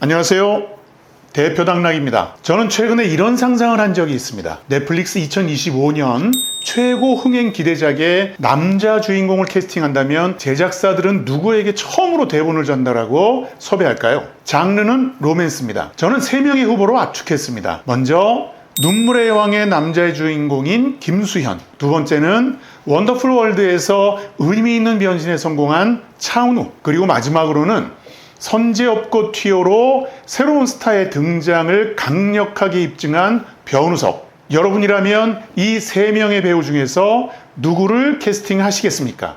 안녕하세요. 대표 당락입니다. 저는 최근에 이런 상상을 한 적이 있습니다. 넷플릭스 2025년 최고 흥행 기대작의 남자 주인공을 캐스팅한다면 제작사들은 누구에게 처음으로 대본을 전달하고 섭외할까요? 장르는 로맨스입니다. 저는 3명의 후보로 압축했습니다. 먼저 눈물의 여왕의 남자의 주인공인 김수현. 두 번째는 원더풀 월드에서 의미 있는 변신에 성공한 차은우. 그리고 마지막으로는 선제업고 튀어로 새로운 스타의 등장을 강력하게 입증한 변우석. 여러분이라면 이 세 명의 배우 중에서 누구를 캐스팅하시겠습니까?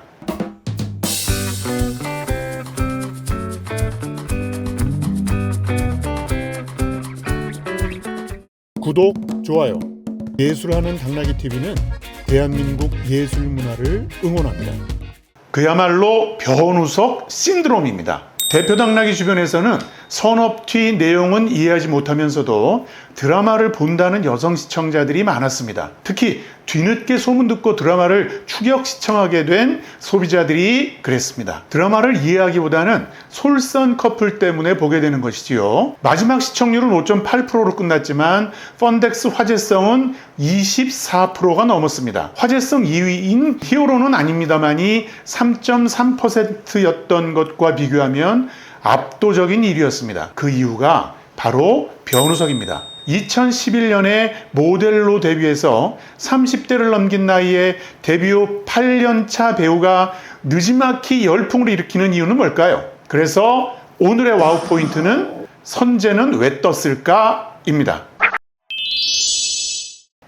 구독, 좋아요. 예술하는 당나귀 TV는 대한민국 예술 문화를 응원합니다. 그야말로 변우석 신드롬입니다. 대표 당나귀 주변에서는 선업튀 내용은 이해하지 못하면서도 드라마를 본다는 여성 시청자들이 많았습니다. 특히 뒤늦게 소문 듣고 드라마를 추격 시청하게 된 소비자들이 그랬습니다. 드라마를 이해하기보다는 솔선 커플 때문에 보게 되는 것이지요. 마지막 시청률은 5.8%로 끝났지만 펀덱스 화제성은 24%가 넘었습니다. 화제성 2위인 히어로는 아닙니다만이 3.3%였던 것과 비교하면 압도적인 1위였습니다. 그 이유가 바로 변우석입니다. 2011년에 모델로 데뷔해서 30대를 넘긴 나이에 데뷔 후 8년차 배우가 느지막이 열풍을 일으키는 이유는 뭘까요? 그래서 오늘의 와우 포인트는 선재는 왜 떴을까? 입니다.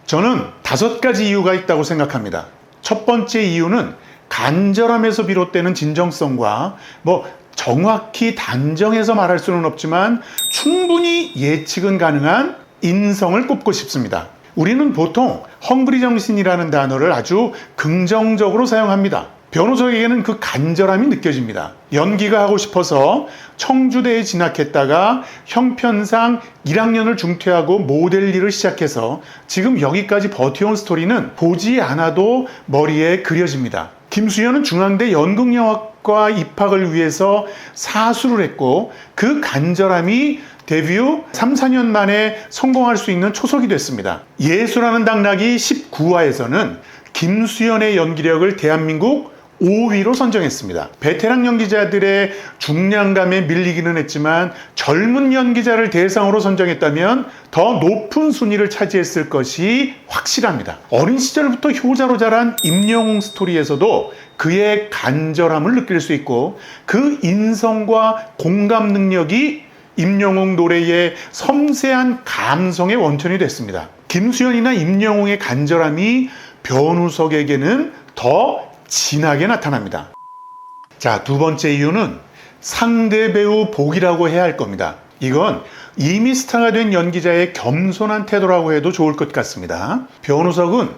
저는 다섯 가지 이유가 있다고 생각합니다. 첫 번째 이유는 간절함에서 비롯되는 진정성과 뭐 정확히 단정해서 말할 수는 없지만 충분히 예측은 가능한 인성을 꼽고 싶습니다. 우리는 보통 헝그리 정신이라는 단어를 아주 긍정적으로 사용합니다. 변호석에게는 그 간절함이 느껴집니다. 연기가 하고 싶어서 청주대에 진학했다가 형편상 1학년을 중퇴하고 모델 일을 시작해서 지금 여기까지 버텨온 스토리는 보지 않아도 머리에 그려집니다. 김수현은 중앙대 연극영화과 입학을 위해서 사수를 했고 그 간절함이 데뷔 후 3, 4년 만에 성공할 수 있는 초석이 됐습니다. 예수라는 당락이 19화에서는 김수현의 연기력을 대한민국 5위로 선정했습니다. 베테랑 연기자들의 중량감에 밀리기는 했지만 젊은 연기자를 대상으로 선정했다면 더 높은 순위를 차지했을 것이 확실합니다. 어린 시절부터 효자로 자란 임영웅 스토리에서도 그의 간절함을 느낄 수 있고 그 인성과 공감 능력이 임영웅 노래의 섬세한 감성의 원천이 됐습니다. 김수현이나 임영웅의 간절함이 변우석에게는 더 진하게 나타납니다. 자, 두 번째 이유는 상대 배우 복이라고 해야 할 겁니다. 이건 이미 스타가 된 연기자의 겸손한 태도라고 해도 좋을 것 같습니다. 변우석은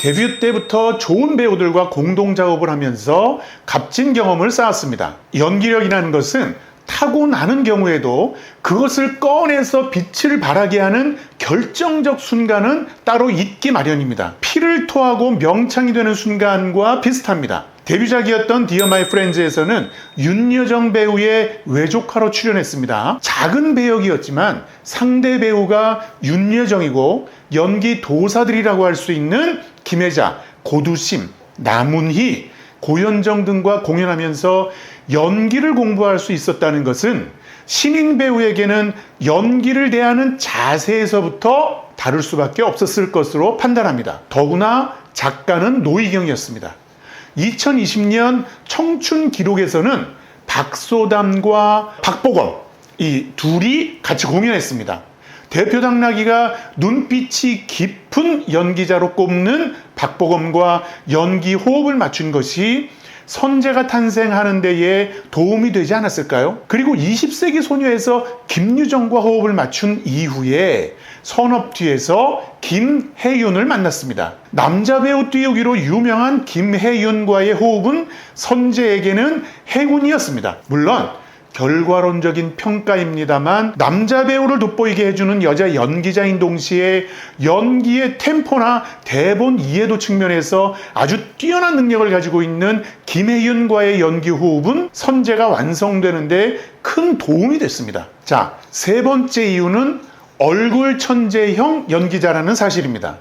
데뷔 때부터 좋은 배우들과 공동 작업을 하면서 값진 경험을 쌓았습니다. 연기력이라는 것은 타고나는 경우에도 그것을 꺼내서 빛을 발하게 하는 결정적 순간은 따로 있기 마련입니다. 피를 토하고 명창이 되는 순간과 비슷합니다. 데뷔작이었던 디어 마이 프렌즈에서는 윤여정 배우의 외조카로 출연했습니다. 작은 배역이었지만 상대 배우가 윤여정이고 연기 도사들이라고 할 수 있는 김혜자, 고두심, 남훈희, 고현정 등과 공연하면서 연기를 공부할 수 있었다는 것은 신인 배우에게는 연기를 대하는 자세에서부터 다를 수밖에 없었을 것으로 판단합니다. 더구나 작가는 노희경이었습니다. 2020년 청춘 기록에서는 박소담과 박보검 이 둘이 같이 공연했습니다. 대표 당나귀가 눈빛이 깊은 연기자로 꼽는 박보검과 연기 호흡을 맞춘 것이 선재가 탄생하는 데에 도움이 되지 않았을까요? 그리고 20세기 소녀에서 김유정과 호흡을 맞춘 이후에 선업 뒤에서 김혜윤을 만났습니다. 남자 배우 띄우기로 유명한 김혜윤과의 호흡은 선재에게는 행운이었습니다. 물론 결과론적인 평가입니다만 남자 배우를 돋보이게 해주는 여자 연기자인 동시에 연기의 템포나 대본 이해도 측면에서 아주 뛰어난 능력을 가지고 있는 김혜윤과의 연기 호흡은 선제가 완성되는데 큰 도움이 됐습니다. 자, 세 번째 이유는 얼굴 천재형 연기자라는 사실입니다.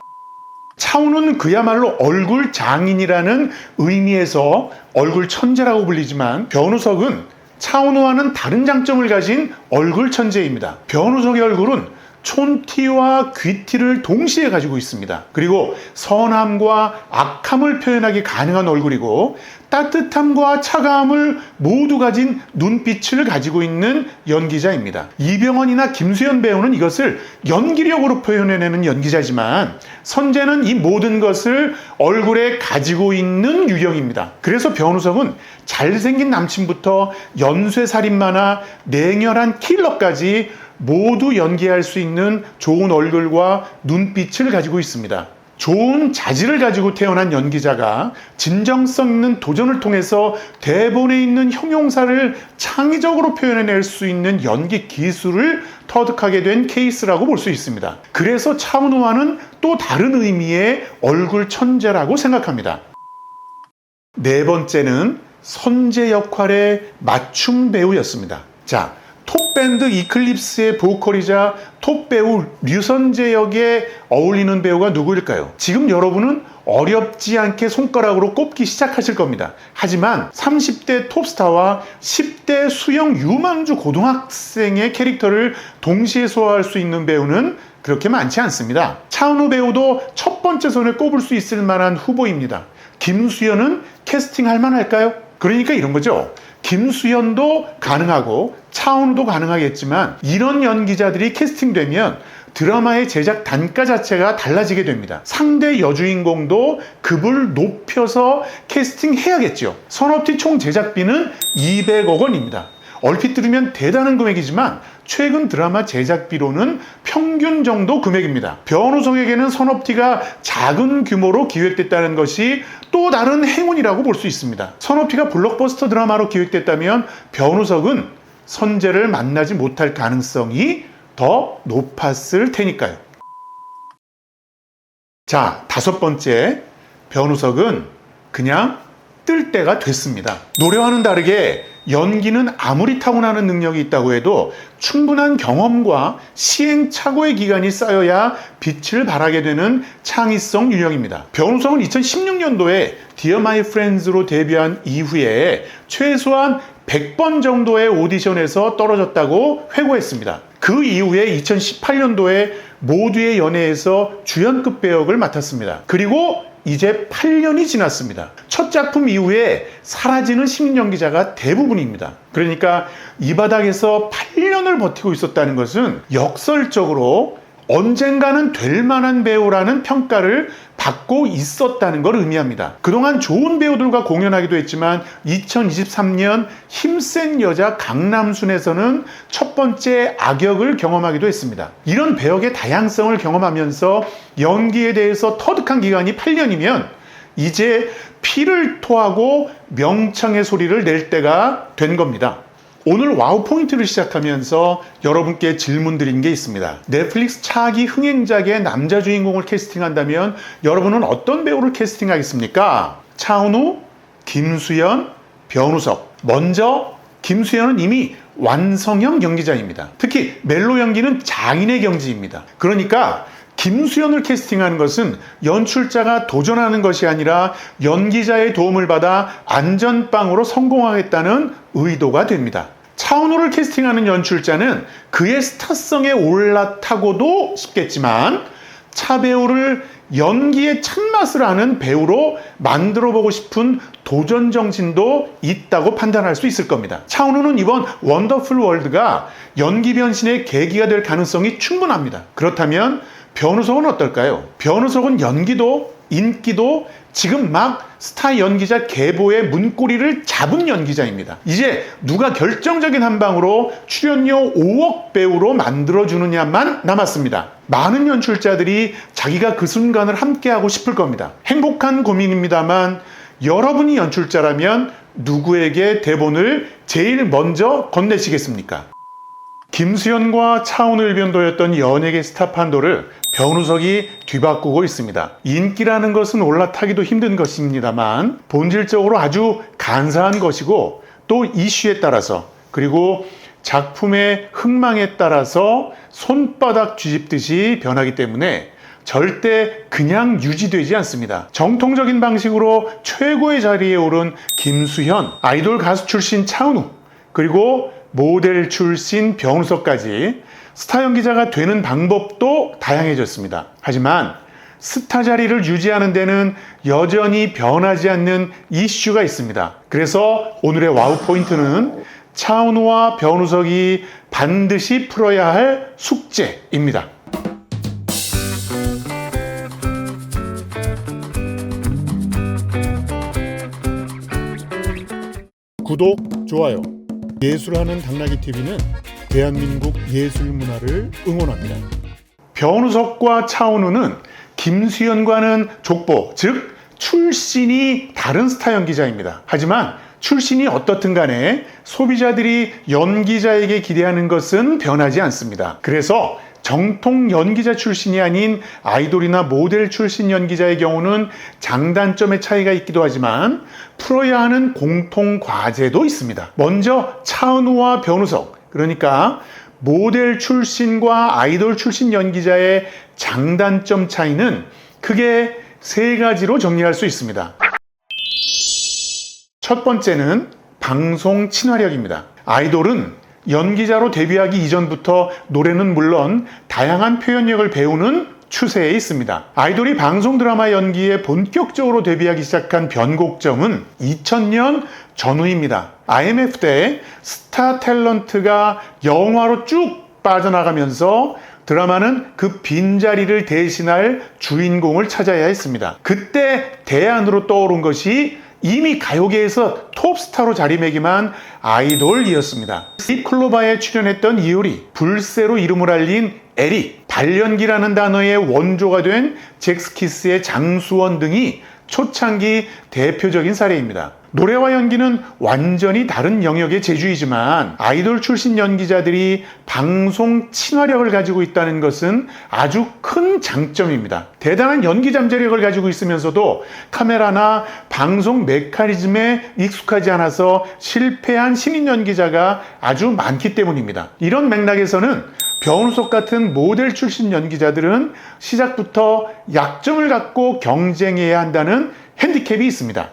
차우는 그야말로 얼굴 장인이라는 의미에서 얼굴 천재라고 불리지만 변우석은 차은우와는 다른 장점을 가진 얼굴 천재입니다. 변우석의 얼굴은 촌티와 귀티를 동시에 가지고 있습니다. 그리고 선함과 악함을 표현하기 가능한 얼굴이고 따뜻함과 차가움을 모두 가진 눈빛을 가지고 있는 연기자입니다. 이병헌이나 김수현 배우는 이것을 연기력으로 표현해내는 연기자지만 선재는 이 모든 것을 얼굴에 가지고 있는 유형입니다. 그래서 변우석은 잘생긴 남친부터 연쇄살인마나 냉혈한 킬러까지 모두 연기할 수 있는 좋은 얼굴과 눈빛을 가지고 있습니다. 좋은 자질을 가지고 태어난 연기자가 진정성 있는 도전을 통해서 대본에 있는 형용사를 창의적으로 표현해낼 수 있는 연기 기술을 터득하게 된 케이스라고 볼 수 있습니다. 그래서 차은우와는 또 다른 의미의 얼굴 천재라고 생각합니다. 네 번째는 선제 역할의 맞춤 배우였습니다. 자, 톱밴드 이클립스의 보컬이자 톱배우 류선재 역에 어울리는 배우가 누구일까요? 지금 여러분은 어렵지 않게 손가락으로 꼽기 시작하실 겁니다. 하지만 30대 톱스타와 10대 수영 유망주 고등학생의 캐릭터를 동시에 소화할 수 있는 배우는 그렇게 많지 않습니다. 차은우 배우도 첫 번째 손에 꼽을 수 있을 만한 후보입니다. 김수현은 캐스팅할 만할까요? 그러니까 이런 거죠. 김수현도 가능하고 차은우도 가능하겠지만 이런 연기자들이 캐스팅되면 드라마의 제작 단가 자체가 달라지게 됩니다. 상대 여주인공도 급을 높여서 캐스팅해야겠죠. 선업티 총 제작비는 200억 원입니다. 얼핏 들으면 대단한 금액이지만 최근 드라마 제작비로는 평균 정도 금액입니다. 변호석에게는 선업티가 작은 규모로 기획됐다는 것이 또 다른 행운이라고 볼 수 있습니다. 선업티가 블록버스터 드라마로 기획됐다면 변호석은 선재를 만나지 못할 가능성이 더 높았을 테니까요. 자, 다섯 번째. 변우석은 그냥 뜰 때가 됐습니다. 노래와는 다르게 연기는 아무리 타고나는 능력이 있다고 해도 충분한 경험과 시행착오의 기간이 쌓여야 빛을 발하게 되는 창의성 유형입니다. 변우성은 2016년도에 Dear My Friends로 데뷔한 이후에 최소한 100번 정도의 오디션에서 떨어졌다고 회고했습니다. 그 이후에 2018년도에 모두의 연애에서 주연급 배역을 맡았습니다. 그리고 이제 8년이 지났습니다. 첫 작품 이후에 사라지는 신인 연기자가 대부분입니다. 그러니까 이 바닥에서 8년을 버티고 있었다는 것은 역설적으로 언젠가는 될 만한 배우라는 평가를 받고 있었다는 걸 의미합니다. 그동안 좋은 배우들과 공연하기도 했지만 2023년 힘센 여자 강남순에서는 첫 번째 악역을 경험하기도 했습니다. 이런 배역의 다양성을 경험하면서 연기에 대해서 터득한 기간이 8년이면 이제 피를 토하고 명창의 소리를 낼 때가 된 겁니다. 오늘 와우 포인트를 시작하면서 여러분께 질문 드린 게 있습니다. 넷플릭스 차기 흥행작의 남자 주인공을 캐스팅한다면 여러분은 어떤 배우를 캐스팅하겠습니까? 차은우, 김수현, 변우석. 먼저 김수현은 이미 완성형 연기자입니다. 특히 멜로 연기는 장인의 경지입니다. 그러니까 김수현을 캐스팅하는 것은 연출자가 도전하는 것이 아니라 연기자의 도움을 받아 안전빵으로 성공하겠다는 의도가 됩니다. 차은우를 캐스팅하는 연출자는 그의 스타성에 올라타고도 싶겠지만 차 배우를 연기의 참맛을 아는 배우로 만들어 보고 싶은 도전 정신도 있다고 판단할 수 있을 겁니다. 차은우는 이번 원더풀 월드가 연기 변신의 계기가 될 가능성이 충분합니다. 그렇다면 변우석은 어떨까요? 변우석은 연기도 인기도 지금 막 스타 연기자 계보의 문고리를 잡은 연기자입니다. 이제 누가 결정적인 한 방으로 출연료 5억 배우로 만들어주느냐만 남았습니다. 많은 연출자들이 자기가 그 순간을 함께하고 싶을 겁니다. 행복한 고민입니다만 여러분이 연출자라면 누구에게 대본을 제일 먼저 건네시겠습니까? 김수현과 차은우 변도였던 연예계 스타 판도를 변우석이 뒤바꾸고 있습니다. 인기라는 것은 올라타기도 힘든 것입니다만 본질적으로 아주 간사한 것이고 또 이슈에 따라서 그리고 작품의 흥망에 따라서 손바닥 뒤집듯이 변하기 때문에 절대 그냥 유지되지 않습니다. 정통적인 방식으로 최고의 자리에 오른 김수현, 아이돌 가수 출신 차은우, 그리고 모델 출신 변우석까지 스타 연기자가 되는 방법도 다양해졌습니다. 하지만 스타 자리를 유지하는 데는 여전히 변하지 않는 이슈가 있습니다. 그래서 오늘의 와우 포인트는 차은우와 변우석이 반드시 풀어야 할 숙제입니다. 구독, 좋아요. 예술하는 당나귀 TV는 대한민국 예술 문화를 응원합니다. 변우석과 차은우는 김수현과는 족보, 즉 출신이 다른 스타 연기자입니다. 하지만 출신이 어떻든 간에 소비자들이 연기자에게 기대하는 것은 변하지 않습니다. 그래서 정통 연기자 출신이 아닌 아이돌이나 모델 출신 연기자의 경우는 장단점의 차이가 있기도 하지만 풀어야 하는 공통 과제도 있습니다. 먼저 차은우와 변우석, 그러니까 모델 출신과 아이돌 출신 연기자의 장단점 차이는 크게 세 가지로 정리할 수 있습니다. 첫 번째는 방송 친화력입니다. 아이돌은 연기자로 데뷔하기 이전부터 노래는 물론 다양한 표현력을 배우는 추세에 있습니다. 아이돌이 방송 드라마 연기에 본격적으로 데뷔하기 시작한 변곡점은 2000년 전후입니다. IMF 때 스타 탤런트가 영화로 쭉 빠져나가면서 드라마는 그 빈자리를 대신할 주인공을 찾아야 했습니다. 그때 대안으로 떠오른 것이 이미 가요계에서 톱스타로 자리매김한 아이돌이었습니다. 립클로바에 출연했던 이효리, 불새로 이름을 알린 에리, 발연기라는 단어의 원조가 된 잭스키스의 장수원 등이 초창기 대표적인 사례입니다. 노래와 연기는 완전히 다른 영역의 재주이지만 아이돌 출신 연기자들이 방송 친화력을 가지고 있다는 것은 아주 큰 장점입니다. 대단한 연기 잠재력을 가지고 있으면서도 카메라나 방송 메커니즘에 익숙하지 않아서 실패한 신인 연기자가 아주 많기 때문입니다. 이런 맥락에서는 변우석 같은 모델 출신 연기자들은 시작부터 약점을 갖고 경쟁해야 한다는 핸디캡이 있습니다.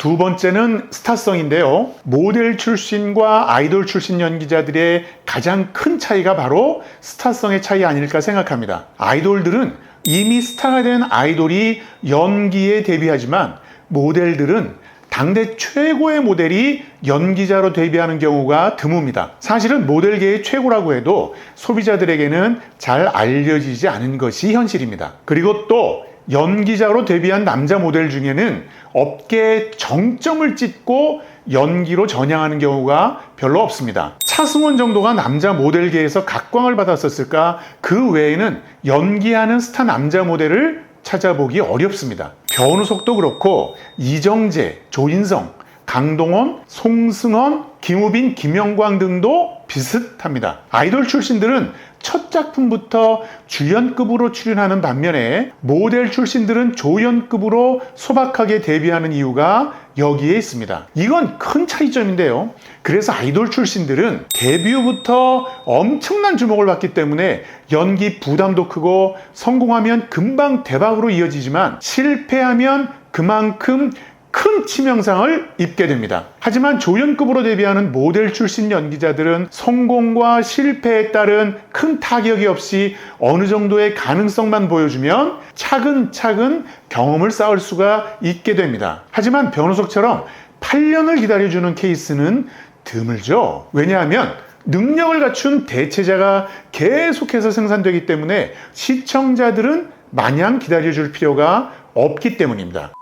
두 번째는 스타성인데요. 모델 출신과 아이돌 출신 연기자들의 가장 큰 차이가 바로 스타성의 차이 아닐까 생각합니다. 아이돌들은 이미 스타가 된 아이돌이 연기에 데뷔하지만 모델들은 당대 최고의 모델이 연기자로 데뷔하는 경우가 드뭅니다. 사실은 모델계의 최고라고 해도 소비자들에게는 잘 알려지지 않은 것이 현실입니다. 그리고 또 연기자로 데뷔한 남자 모델 중에는 업계의 정점을 찍고 연기로 전향하는 경우가 별로 없습니다. 차승원 정도가 남자 모델계에서 각광을 받았었을까? 그 외에는 연기하는 스타 남자 모델을 찾아보기 어렵습니다. 변우석도 그렇고 이정재, 조인성, 강동원, 송승헌, 김우빈, 김영광 등도 비슷합니다. 아이돌 출신들은 첫 작품부터 주연급으로 출연하는 반면에 모델 출신들은 조연급으로 소박하게 데뷔하는 이유가 여기에 있습니다. 이건 큰 차이점인데요. 그래서 아이돌 출신들은 데뷔 후부터 엄청난 주목을 받기 때문에 연기 부담도 크고 성공하면 금방 대박으로 이어지지만 실패하면 그만큼 큰 치명상을 입게 됩니다. 하지만 조연급으로 데뷔하는 모델 출신 연기자들은 성공과 실패에 따른 큰 타격이 없이 어느 정도의 가능성만 보여주면 차근차근 경험을 쌓을 수가 있게 됩니다. 하지만 변호석처럼 8년을 기다려주는 케이스는 드물죠. 왜냐하면 능력을 갖춘 대체자가 계속해서 생산되기 때문에 시청자들은 마냥 기다려줄 필요가 없기 때문입니다.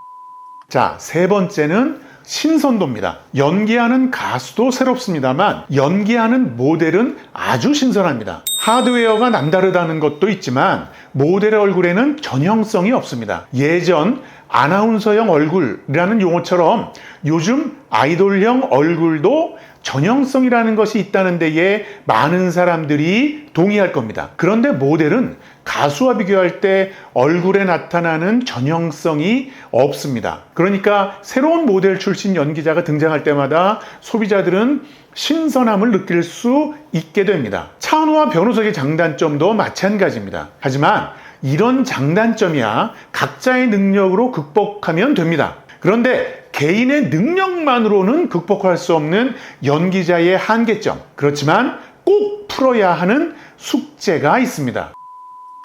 자, 세 번째는 신선도입니다. 연기하는 가수도 새롭습니다만 연기하는 모델은 아주 신선합니다. 하드웨어가 남다르다는 것도 있지만 모델의 얼굴에는 전형성이 없습니다. 예전 아나운서형 얼굴이라는 용어처럼 요즘 아이돌형 얼굴도 전형성이라는 것이 있다는 데에 많은 사람들이 동의할 겁니다. 그런데 모델은 가수와 비교할 때 얼굴에 나타나는 전형성이 없습니다. 그러니까 새로운 모델 출신 연기자가 등장할 때마다 소비자들은 신선함을 느낄 수 있게 됩니다. 차은우와 변호석의 장단점도 마찬가지입니다. 하지만 이런 장단점이야 각자의 능력으로 극복하면 됩니다. 그런데 개인의 능력만으로는 극복할 수 없는 연기자의 한계점. 그렇지만 꼭 풀어야 하는 숙제가 있습니다.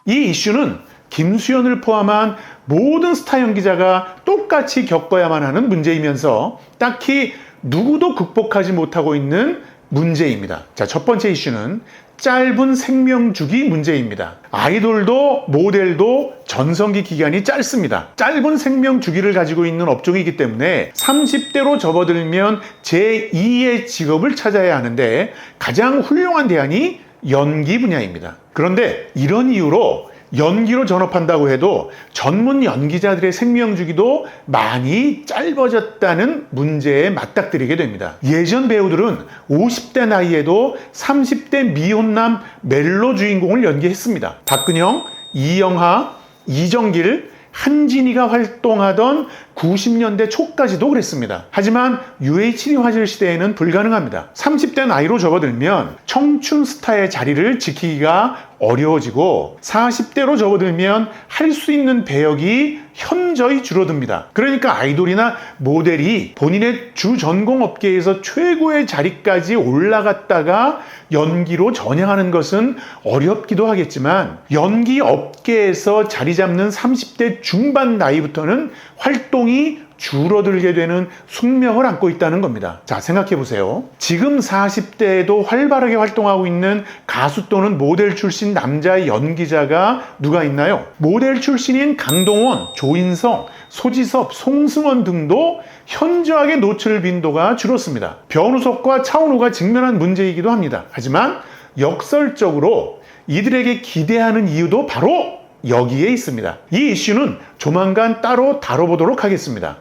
이 이슈는 김수현을 포함한 모든 스타 연기자가 똑같이 겪어야만 하는 문제이면서 딱히 누구도 극복하지 못하고 있는 문제입니다. 자, 첫 번째 이슈는 짧은 생명 주기 문제입니다. 아이돌도 모델도 전성기 기간이 짧습니다. 짧은 생명 주기를 가지고 있는 업종이기 때문에 30대로 접어들면 제2의 직업을 찾아야 하는데 가장 훌륭한 대안이 연기 분야입니다. 그런데 이런 이유로 연기로 전업한다고 해도 전문 연기자들의 생명 주기도 많이 짧아졌다는 문제에 맞닥뜨리게 됩니다. 예전 배우들은 50대 나이에도 30대 미혼남 멜로 주인공을 연기했습니다. 박근영, 이영하, 이정길, 한진이가 활동하던 90년대 초까지도 그랬습니다. 하지만 UH1 화질 시대에는 불가능합니다. 30대 나이로 접어들면 청춘 스타의 자리를 지키기가 어려워지고 40대로 접어들면 할 수 있는 배역이 현저히 줄어듭니다. 그러니까 아이돌이나 모델이 본인의 주 전공 업계에서 최고의 자리까지 올라갔다가 연기로 전향하는 것은 어렵기도 하겠지만 연기 업계에서 자리 잡는 30대 중반 나이부터는 활동이 줄어들게 되는 숙명을 안고 있다는 겁니다. 자, 생각해 보세요. 지금 40대에도 활발하게 활동하고 있는 가수 또는 모델 출신 남자 연기자가 누가 있나요? 모델 출신인 강동원, 조인성, 소지섭, 송승헌 등도 현저하게 노출 빈도가 줄었습니다. 변우석과 차은우가 직면한 문제이기도 합니다. 하지만 역설적으로 이들에게 기대하는 이유도 바로 여기에 있습니다. 이 이슈는 조만간 따로 다뤄보도록 하겠습니다.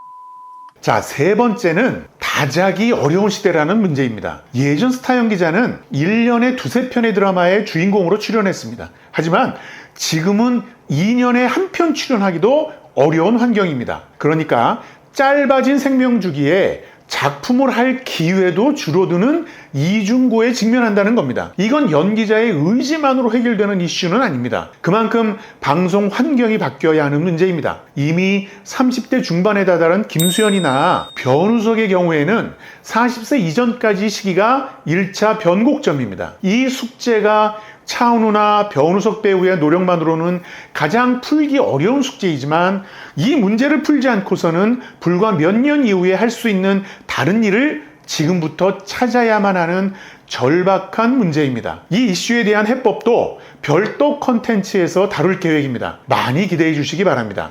자, 세 번째는 다작이 어려운 시대라는 문제입니다. 예전 스타 연 기자는 1년에 두세 편의 드라마의 주인공으로 출연했습니다. 하지만 지금은 2년에 한 편 출연하기도 어려운 환경입니다. 그러니까 짧아진 생명 주기에 작품을 할 기회도 줄어드는 이중고에 직면한다는 겁니다. 이건 연기자의 의지만으로 해결되는 이슈는 아닙니다. 그만큼 방송 환경이 바뀌어야 하는 문제입니다. 이미 30대 중반에 다다른 김수현이나 변우석의 경우에는 40세 이전까지 시기가 1차 변곡점입니다. 이 숙제가 차은우나 변우석 배우의 노력만으로는 가장 풀기 어려운 숙제이지만 이 문제를 풀지 않고서는 불과 몇 년 이후에 할 수 있는 다른 일을 지금부터 찾아야만 하는 절박한 문제입니다. 이 이슈에 대한 해법도 별도 컨텐츠에서 다룰 계획입니다. 많이 기대해 주시기 바랍니다.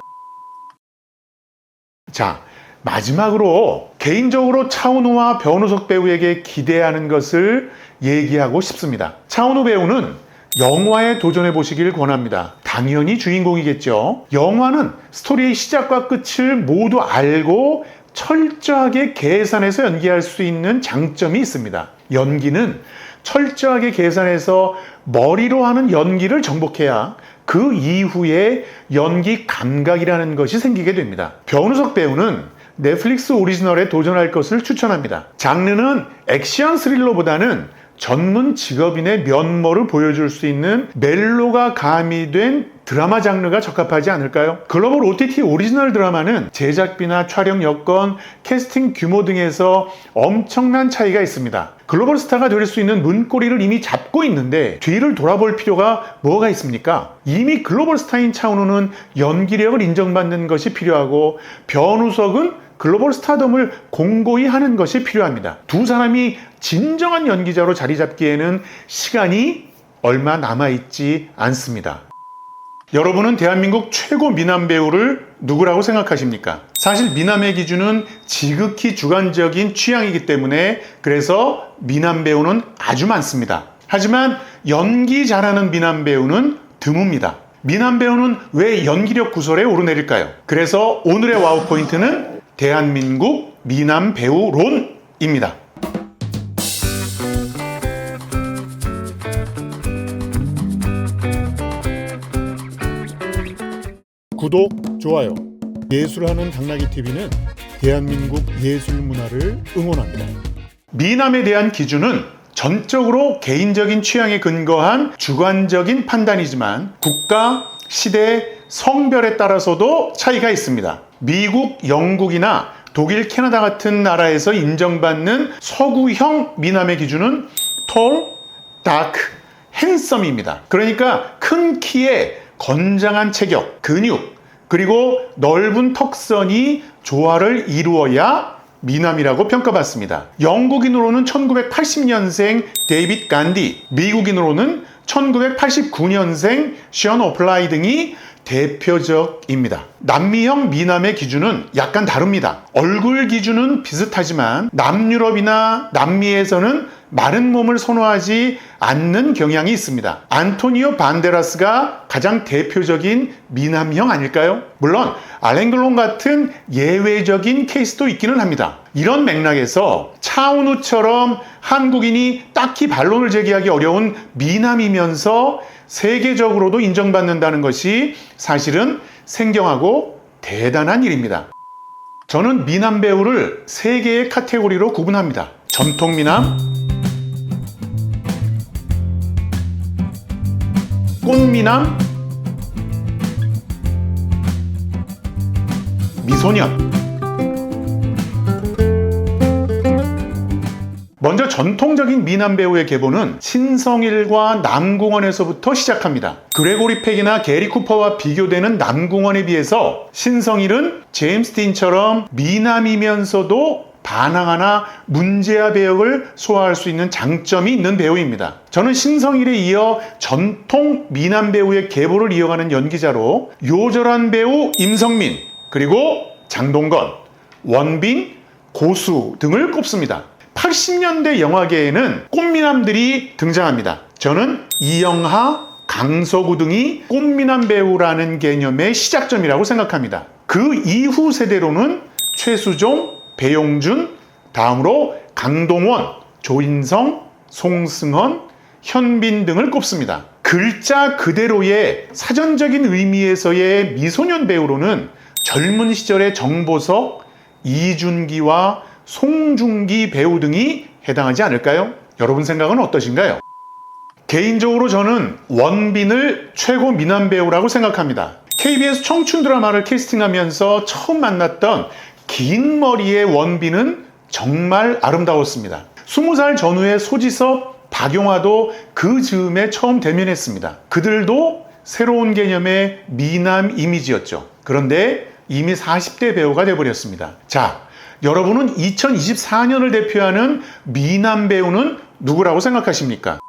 자, 마지막으로 개인적으로 차은우와 변우석 배우에게 기대하는 것을 얘기하고 싶습니다. 차은우 배우는 영화에 도전해 보시길 권합니다. 당연히 주인공이겠죠. 영화는 스토리의 시작과 끝을 모두 알고 철저하게 계산해서 연기할 수 있는 장점이 있습니다. 연기는 철저하게 계산해서 머리로 하는 연기를 정복해야 그 이후에 연기 감각이라는 것이 생기게 됩니다. 변우석 배우는 넷플릭스 오리지널에 도전할 것을 추천합니다. 장르는 액션 스릴러보다는 전문 직업인의 면모를 보여줄 수 있는 멜로가 가미된 드라마 장르가 적합하지 않을까요? 글로벌 OTT 오리지널 드라마는 제작비나 촬영 여건, 캐스팅 규모 등에서 엄청난 차이가 있습니다. 글로벌 스타가 될 수 있는 문고리를 이미 잡고 있는데 뒤를 돌아볼 필요가 뭐가 있습니까? 이미 글로벌 스타인 차은우는 연기력을 인정받는 것이 필요하고 변우석은 글로벌 스타덤을 공고히 하는 것이 필요합니다. 두 사람이 진정한 연기자로 자리 잡기에는 시간이 얼마 남아있지 않습니다. 여러분은 대한민국 최고 미남 배우를 누구라고 생각하십니까? 사실 미남의 기준은 지극히 주관적인 취향이기 때문에 그래서 미남 배우는 아주 많습니다. 하지만 연기 잘하는 미남 배우는 드뭅니다. 미남 배우는 왜 연기력 구설에 오르내릴까요? 그래서 오늘의 와우 포인트는 대한민국 미남 배우론입니다. 구독, 좋아요. 예술하는 당나귀 TV는 대한민국 예술 문화를 응원합니다. 미남에 대한 기준은 전적으로 개인적인 취향에 근거한 주관적인 판단이지만 국가, 시대, 성별에 따라서도 차이가 있습니다. 미국, 영국이나 독일, 캐나다 같은 나라에서 인정받는 서구형 미남의 기준은 tall, dark, 핸섬입니다. 그러니까 큰 키에 건장한 체격, 근육, 그리고 넓은 턱선이 조화를 이루어야 미남이라고 평가받습니다. 영국인으로는 1980년생 데이빗 간디, 미국인으로는 1989년생 션 오플라이 등이 대표적입니다. 남미형 미남의 기준은 약간 다릅니다. 얼굴 기준은 비슷하지만 남유럽이나 남미에서는 마른 몸을 선호하지 않는 경향이 있습니다. 안토니오 반데라스가 가장 대표적인 미남형 아닐까요? 물론 알랭글론 같은 예외적인 케이스도 있기는 합니다. 이런 맥락에서 차은우처럼 한국인이 딱히 반론을 제기하기 어려운 미남이면서 세계적으로도 인정받는다는 것이 사실은 생경하고 대단한 일입니다. 저는 미남 배우를 세 개의 카테고리로 구분합니다. 전통 미남, 꽃미남, 미소년. 먼저 전통적인 미남 배우의 계보는 신성일과 남궁원에서부터 시작합니다. 그레고리 팩이나 게리 쿠퍼와 비교되는 남궁원에 비해서 신성일은 제임스 딘처럼 미남이면서도 반항하나 문제아 배역을 소화할 수 있는 장점이 있는 배우입니다. 저는 신성일에 이어 전통 미남 배우의 계보를 이어가는 연기자로 요절한 배우 임성민 그리고 장동건, 원빈, 고수 등을 꼽습니다. 80년대 영화계에는 꽃미남들이 등장합니다. 저는 이영하, 강서구 등이 꽃미남 배우라는 개념의 시작점이라고 생각합니다. 그 이후 세대로는 최수종, 배용준, 다음으로 강동원, 조인성, 송승헌, 현빈 등을 꼽습니다. 글자 그대로의 사전적인 의미에서의 미소년 배우로는 젊은 시절의 정보석, 이준기와 송중기 배우 등이 해당하지 않을까요? 여러분 생각은 어떠신가요? 개인적으로 저는 원빈을 최고 미남 배우라고 생각합니다. KBS 청춘 드라마를 캐스팅하면서 처음 만났던 긴 머리의 원빈은 정말 아름다웠습니다. 20살 전후의 소지섭, 박용화도 그 즈음에 처음 대면했습니다. 그들도 새로운 개념의 미남 이미지였죠. 그런데 이미 40대 배우가 되어버렸습니다. 자, 여러분은 2024년을 대표하는 미남 배우는 누구라고 생각하십니까?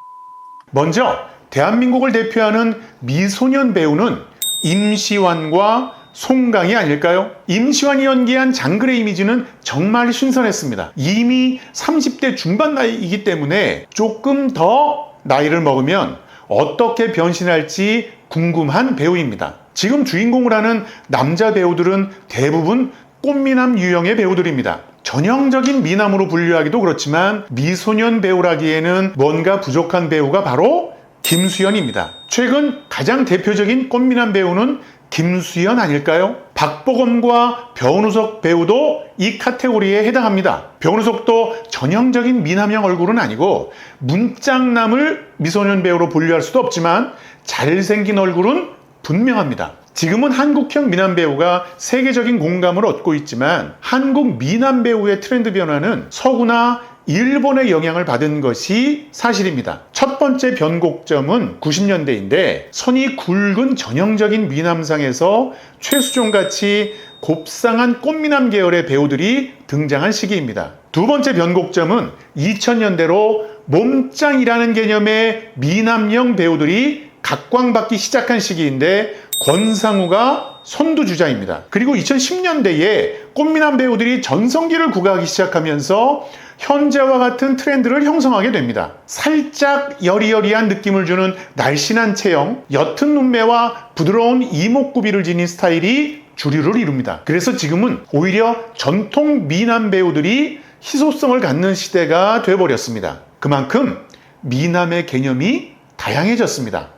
먼저 대한민국을 대표하는 미소년 배우는 임시완과 송강이 아닐까요? 임시완이 연기한 장글의 이미지는 정말 신선했습니다. 이미 30대 중반 나이이기 때문에 조금 더 나이를 먹으면 어떻게 변신할지 궁금한 배우입니다. 지금 주인공을 하는 남자 배우들은 대부분 꽃미남 유형의 배우들입니다. 전형적인 미남으로 분류하기도 그렇지만 미소년 배우라기에는 뭔가 부족한 배우가 바로 김수현입니다. 최근 가장 대표적인 꽃미남 배우는 김수현 아닐까요? 박보검과 변우석 배우도 이 카테고리에 해당합니다. 변우석도 전형적인 미남형 얼굴은 아니고 문짝남을 미소년 배우로 분류할 수도 없지만 잘생긴 얼굴은 분명합니다. 지금은 한국형 미남 배우가 세계적인 공감을 얻고 있지만 한국 미남 배우의 트렌드 변화는 서구나 일본의 영향을 받은 것이 사실입니다. 첫 번째 변곡점은 90년대인데 선이 굵은 전형적인 미남상에서 최수종 같이 곱상한 꽃미남 계열의 배우들이 등장한 시기입니다. 두 번째 변곡점은 2000년대로 몸짱이라는 개념의 미남형 배우들이 각광받기 시작한 시기인데 권상우가 선두주자입니다. 그리고 2010년대에 꽃미남 배우들이 전성기를 구가하기 시작하면서 현재와 같은 트렌드를 형성하게 됩니다. 살짝 여리여리한 느낌을 주는 날씬한 체형, 옅은 눈매와 부드러운 이목구비를 지닌 스타일이 주류를 이룹니다. 그래서 지금은 오히려 전통 미남 배우들이 희소성을 갖는 시대가 되어버렸습니다. 그만큼 미남의 개념이 다양해졌습니다.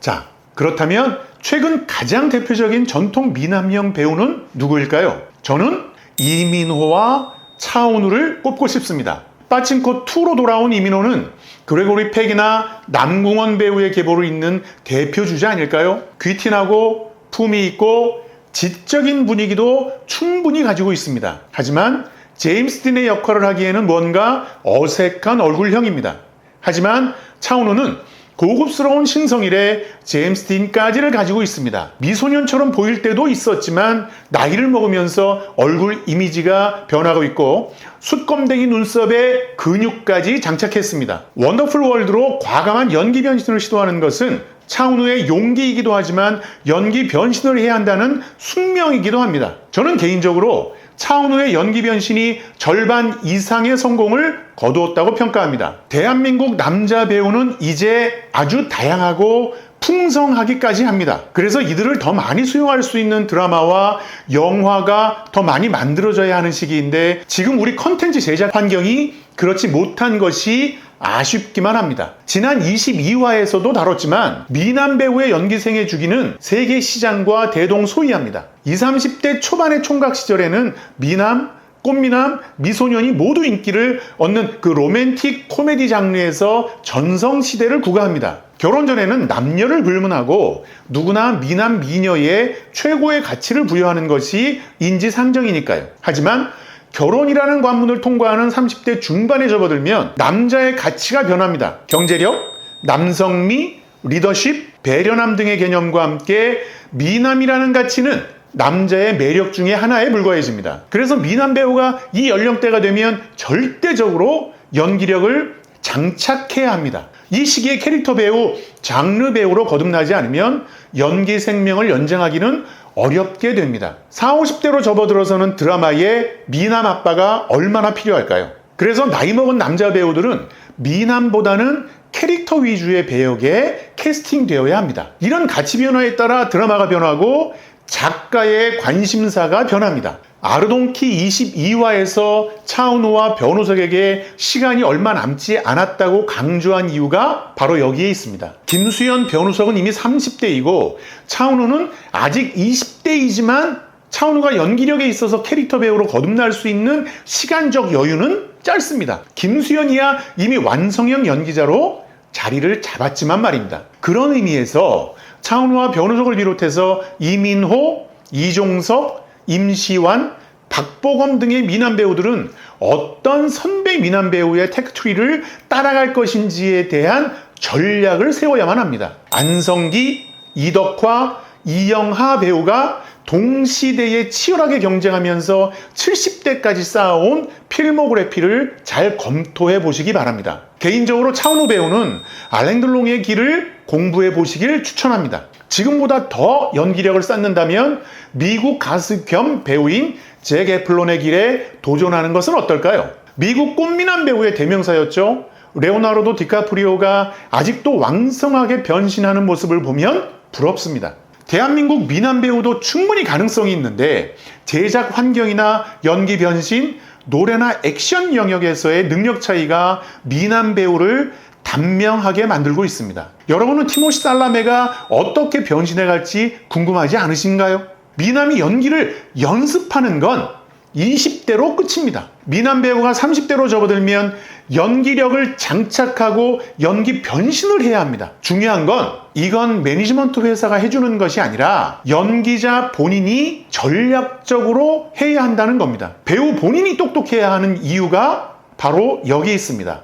자, 그렇다면 최근 가장 대표적인 전통 미남형 배우는 누구일까요? 저는 이민호와 차은우를 꼽고 싶습니다. 빠친코 2로 돌아온 이민호는 그레고리 팩이나 남궁원 배우의 계보를 잇는 대표 주자 아닐까요? 귀티나고 품이 있고 지적인 분위기도 충분히 가지고 있습니다. 하지만 제임스 딘의 역할을 하기에는 뭔가 어색한 얼굴형입니다. 하지만 차은우는 고급스러운 신성일에 제임스 딘까지를 가지고 있습니다. 미소년처럼 보일 때도 있었지만 나이를 먹으면서 얼굴 이미지가 변하고 있고 숯검댕이 눈썹에 근육까지 장착했습니다. 원더풀 월드로 과감한 연기 변신을 시도하는 것은 차은우의 용기이기도 하지만 연기 변신을 해야 한다는 숙명이기도 합니다. 저는 개인적으로 차은우의 연기 변신이 절반 이상의 성공을 거두었다고 평가합니다. 대한민국 남자 배우는 이제 아주 다양하고 풍성하기까지 합니다. 그래서 이들을 더 많이 수용할 수 있는 드라마와 영화가 더 많이 만들어져야 하는 시기인데 지금 우리 컨텐츠 제작 환경이 그렇지 못한 것이 아쉽기만 합니다. 지난 22화에서도 다뤘지만 미남 배우의 연기생의 주기는 세계 시장과 대동소이합니다. 20, 30대 초반의 총각 시절에는 미남, 꽃미남, 미소년이 모두 인기를 얻는 그 로맨틱 코미디 장르에서 전성시대를 구가합니다. 결혼 전에는 남녀를 불문하고 누구나 미남, 미녀의 최고의 가치를 부여하는 것이 인지상정이니까요. 하지만 결혼이라는 관문을 통과하는 30대 중반에 접어들면 남자의 가치가 변합니다. 경제력, 남성미, 리더십, 배려남 등의 개념과 함께 미남이라는 가치는 남자의 매력 중에 하나에 불과해집니다. 그래서 미남 배우가 이 연령대가 되면 절대적으로 연기력을 장착해야 합니다. 이 시기에 캐릭터 배우, 장르 배우로 거듭나지 않으면 연기 생명을 연장하기는 어렵게 됩니다. 40, 50대로 접어들어서는 드라마에 미남 아빠가 얼마나 필요할까요? 그래서 나이 먹은 남자 배우들은 미남보다는 캐릭터 위주의 배역에 캐스팅되어야 합니다. 이런 가치 변화에 따라 드라마가 변하고 작가의 관심사가 변합니다. 아르동키 22화에서 차은우와 변호석에게 시간이 얼마 남지 않았다고 강조한 이유가 바로 여기에 있습니다. 김수현 변호석은 이미 30대이고 차은우는 아직 20대이지만 차은우가 연기력에 있어서 캐릭터 배우로 거듭날 수 있는 시간적 여유는 짧습니다. 김수현이야 이미 완성형 연기자로 자리를 잡았지만 말입니다. 그런 의미에서 차은우와 변호석을 비롯해서 이민호, 이종석, 임시완, 박보검 등의 미남 배우들은 어떤 선배 미남 배우의 테크트리를 따라갈 것인지에 대한 전략을 세워야만 합니다. 안성기, 이덕화, 이영하 배우가 동시대에 치열하게 경쟁하면서 70대까지 쌓아온 필모그래피를 잘 검토해 보시기 바랍니다. 개인적으로 차은우 배우는 알랭들롱의 길을 공부해 보시길 추천합니다. 지금보다 더 연기력을 쌓는다면 미국 가수 겸 배우인 잭 애플론의 길에 도전하는 것은 어떨까요? 미국 꽃미남 배우의 대명사였죠. 레오나르도 디카프리오가 아직도 왕성하게 변신하는 모습을 보면 부럽습니다. 대한민국 미남 배우도 충분히 가능성이 있는데 제작 환경이나 연기 변신, 노래나 액션 영역에서의 능력 차이가 미남 배우를 단명하게 만들고 있습니다. 여러분은 티모시 살라메가 어떻게 변신해 갈지 궁금하지 않으신가요? 미남이 연기를 연습하는 건 20대로 끝입니다. 미남 배우가 30대로 접어들면 연기력을 장착하고 연기 변신을 해야 합니다. 중요한 건 이건 매니지먼트 회사가 해주는 것이 아니라 연기자 본인이 전략적으로 해야 한다는 겁니다. 배우 본인이 똑똑해야 하는 이유가 바로 여기 있습니다.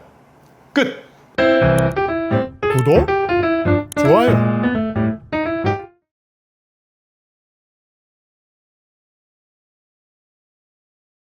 끝! 구독, 좋아요